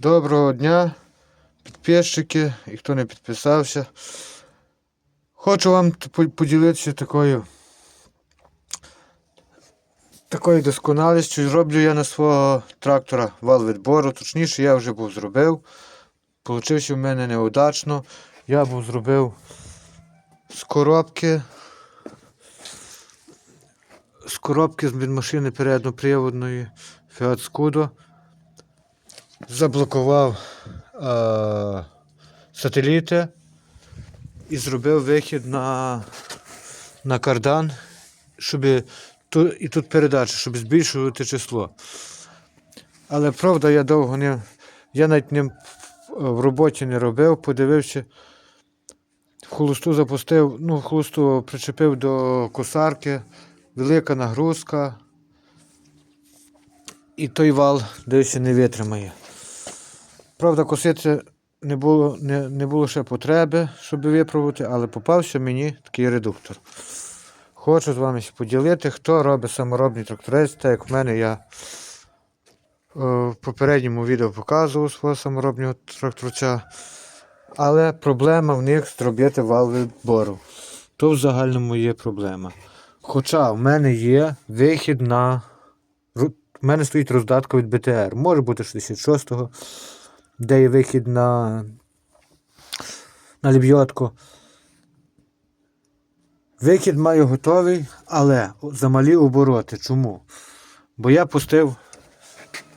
Доброго дня, підписчики і хто не підписався. Хочу вам поділитися такою, такою досконалістю. Роблю я на свого трактора вал відбору. Точніше, я вже був зробив. Получився в мене неудачно. Я був зробив з коробки. З коробки з машини передноприводної Fiat Scudo заблокував е, сателіти і зробив вихід на, на кардан, щоб ту, і тут передача, щоб збільшувати число. Але правда, я довго не. Я навіть ним в роботі не робив, подивився. Холосту запустив, ну, холосту причепив до косарки, велика нагрузка. І той вал дивися не витримає. Правда, косити не було, не, не було ще потреби, щоб випробувати, але попався мені такий редуктор. Хочу з вами поділити, хто робить саморобний тракторець, так як в мене я е, в попередньому відео показував свого саморобного тракторця. Але проблема в них зробити вал відбору. То в загальному є проблема. Хоча в мене є вихід на. В мене стоїть роздатка від БТР. Може бути 66-го, де є вихід на, на лебйотку. Вихід маю готовий, але замалі обороти. Чому? Бо я пустив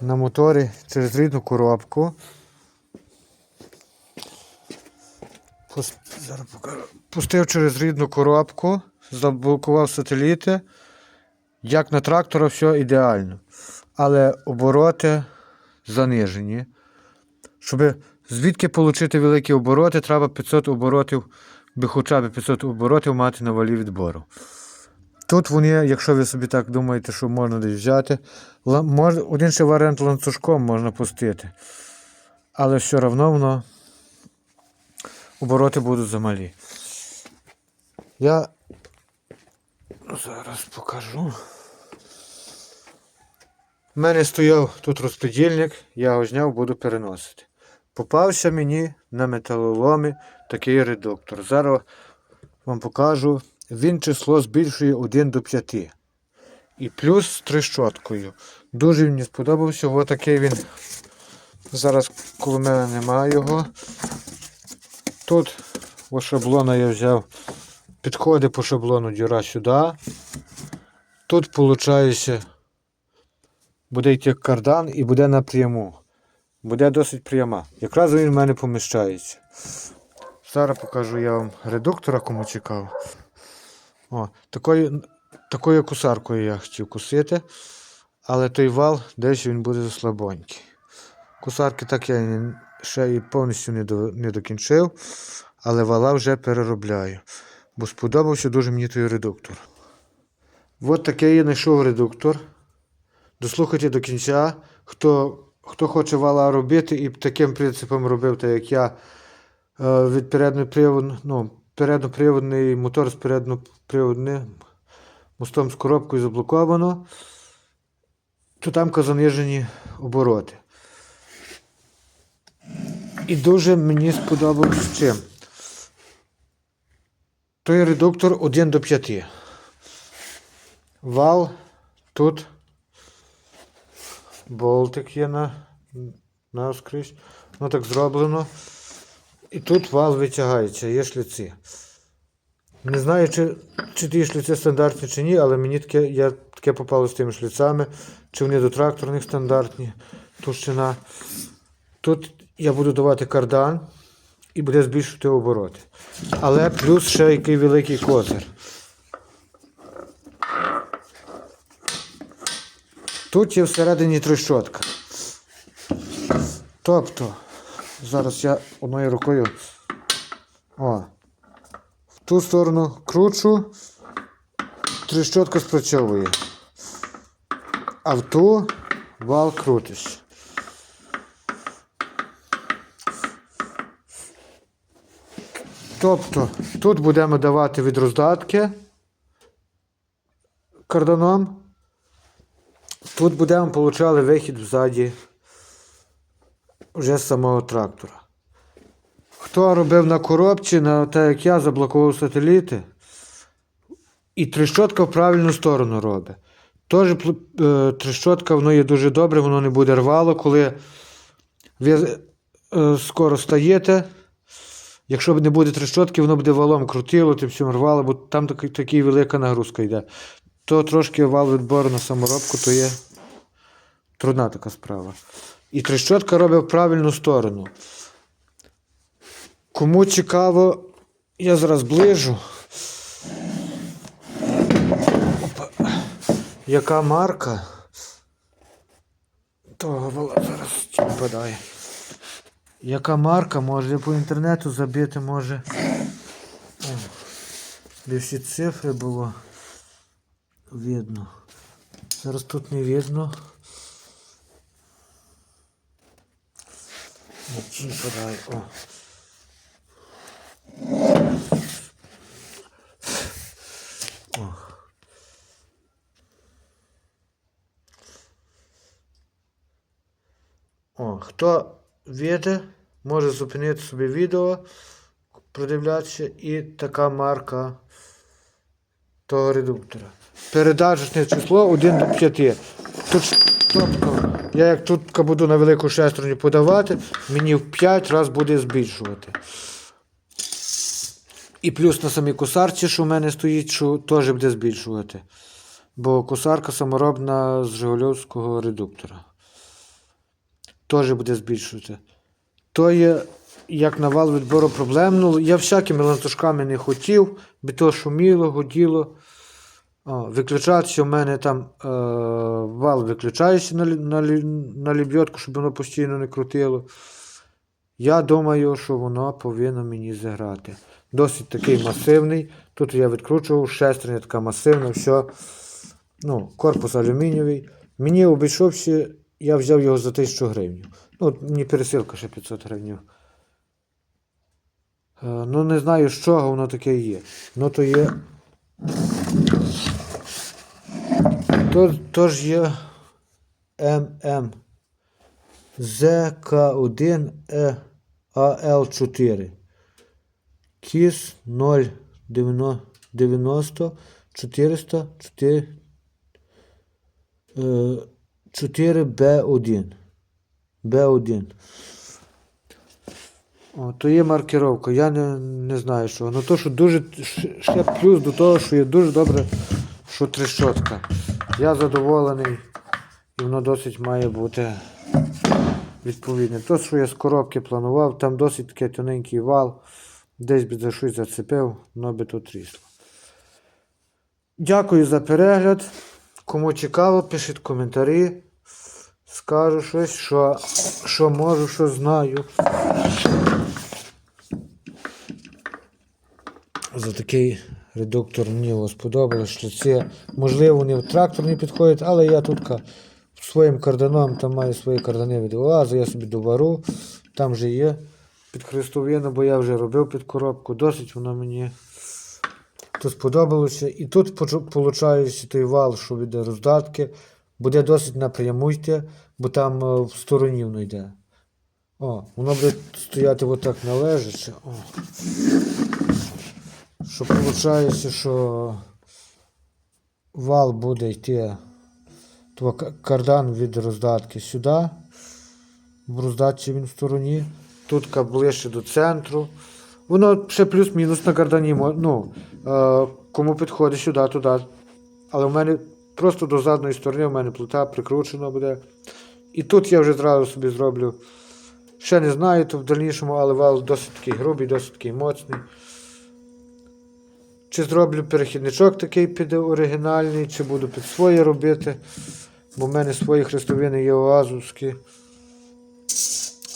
на моторі через рідну коробку. Пустив через рідну коробку, заблокував сателіти. Як на трактора, все ідеально. Але обороти занижені. Щоб звідки отримати великі обороти, треба 500 оборотів, би хоча б 500 оборотів мати на валі відбору. Тут вони, якщо ви собі так думаєте, що можна десь взяти, один ще варіант ланцюжком можна пустити. Але все одно воно обороти будуть замалі. Я зараз покажу. У мене стояв тут розподільник, я його зняв, буду переносити. Попався мені на металоломі такий редуктор. Зараз вам покажу. Він число збільшує 1 до 5. І плюс з трещоткою. Дуже мені сподобався. Ось такий він. Зараз, коли в мене немає його. Тут ось шаблона я взяв. Підходить по шаблону діра сюди. Тут, виходить, буде йти кардан і буде напряму. Буде досить пряма. Якраз він в мене поміщається. Зараз покажу я вам редуктора, кому цікаво. О, такою, такою кусаркою я хотів кусити, але той вал десь він буде заслабонький. Кусарки так я ще і повністю не, до, не докінчив, але вала вже переробляю. Бо сподобався дуже мені той редуктор. От такий я знайшов редуктор. Дослухайте до кінця. Хто, хто хоче вала робити і таким принципом робив, так як я е, від переднопривод, ну, передноприводний мотор з передноприводним мостом з коробкою заблоковано, то там занижені обороти. І дуже мені сподобалось чим. Той редуктор 1 до 5. Вал тут болтик є на навскрізь. Ну так зроблено. І тут вал витягається, є шліці. Не знаю, чи, чи ті шліці стандартні чи ні, але мені таке, я таке попало з тими шліцами, чи вони до тракторних стандартні товщина. Тут я буду давати кардан і буде збільшувати обороти. Але плюс ще який великий козир. Тут є всередині трещотка. Тобто, зараз я одною рукою о, в ту сторону кручу, трещотка спрацьовує. А в ту вал крутиш. Тобто, тут будемо давати від роздатки карданом. Тут будемо получали вихід взаді вже з самого трактора. Хто робив на коробці, на те, як я заблокував сателіти, і трещотка в правильну сторону робить. Тож е, трещотка, воно є дуже добре, воно не буде рвало, коли ви е, скоро стаєте. Якщо не буде трещотки, воно буде валом крутило, тим всім рвало, бо там такий велика нагрузка йде. То трошки вал відбору на саморобку, то є трудна така справа. І трещотка робить в правильну сторону. Кому цікаво, я зараз ближу. Яка марка? Того вала зараз випадає. Яка марка, може по інтернету забити, може. О, де всі цифри було видно. Зараз тут не видно. Подай, о. О. Хто віде, може зупинити собі відео, продивлятися, і така марка того редуктора. Передаточне число 1 до 5. Тут тобто, я як тут буду на велику шестерню подавати, мені в 5 разів буде збільшувати. І плюс на самій косарці, що в мене стоїть, що теж буде збільшувати. Бо косарка саморобна з Жигульовського редуктора. Теж буде збільшувати. То є, як на вал відбору проблем. Ну, я всякими лантушками не хотів, бо то шуміло, гуділо. О, виключатися у мене там е, вал виключається на, на, на лібьотку, щоб воно постійно не крутило. Я думаю, що воно повинно мені зіграти. Досить такий масивний. Тут я відкручував, шестерня така масивна, все. Ну, корпус алюмінієвий. Мені обійшовся, я взяв його за 1000 гривень. Ну, мені пересилка ще 500 гривень. Е, ну, не знаю, з чого воно таке є. Ну, то є. То, то ж є ММ ЗК1 е АЛ4. КІС 090 400 4 4Б1. Б1. О, то є маркировка. Я не, не знаю, що. Ну то, що дуже ще плюс до того, що є дуже добре, що трещотка. Я задоволений, і воно досить має бути відповідне. То, що я з коробки планував, там досить такий тоненький вал, десь би за щось зацепив, воно би тут трісло. Дякую за перегляд. Кому цікаво, пишіть коментарі. Скажу щось, що, що можу, що знаю. За такий редуктор мені його сподобалось, що це, можливо, вони в трактор не підходять, але я тут своїм карданом, там маю свої кардани від ОАЗу, я собі довару, там вже є під хрестовину, бо я вже робив під коробку, досить воно мені тут сподобалося. І тут виходить той вал, що від роздатки, буде досить напряму йти, бо там е, в стороні воно йде. О, воно буде стояти отак належаче. О. Що виходить, що вал буде йти кардан від роздатки сюди. В роздатці він в стороні. Тут ближче до центру. Воно ще плюс-мінус на кардані. Ну, е, кому підходить сюди, туди. Але в мене просто до задньої сторони в мене плита прикручена буде. І тут я вже зразу собі зроблю. Ще не знаю, то в дальнішому, але вал досить такий грубий, досить такий моцний. Чи зроблю перехідничок такий під оригінальний, чи буду під своє робити. Бо в мене свої хрестовини є оазовські.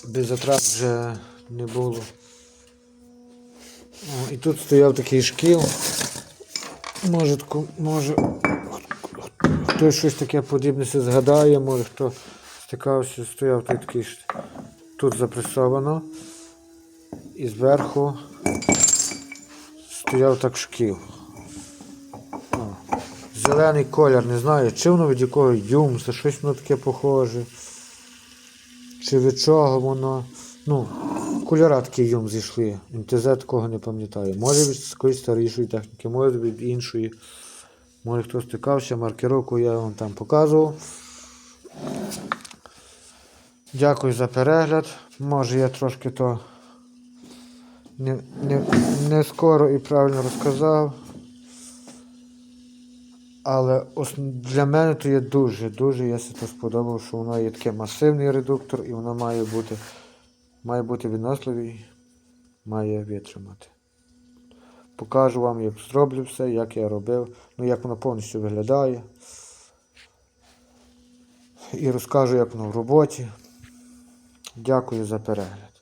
Без затрат вже не було. О, і тут стояв такий шкіл. Може, може хтось щось таке подібне се згадає, може хто стикався, стояв тут такий тут запресовано. І зверху стояв так шкіл. Зелений колір, не знаю, чи воно від якого юмса, щось воно таке похоже. чи від чого воно. Ну, кольора такі йом зійшли. МТЗ такого не пам'ятаю. Може від якоїсь старішої техніки, може від іншої. Може хто стикався, маркировку я вам там показував. Дякую за перегляд. Може я трошки то не, не, не скоро і правильно розказав. Але для мене то є дуже, дуже я то сподобав, що воно є таке масивний редуктор і воно має бути, має бути виносливий, має витримати. Покажу вам, як зроблю все, як я робив, ну як воно повністю виглядає. І розкажу, як воно в роботі. Дякую за перегляд.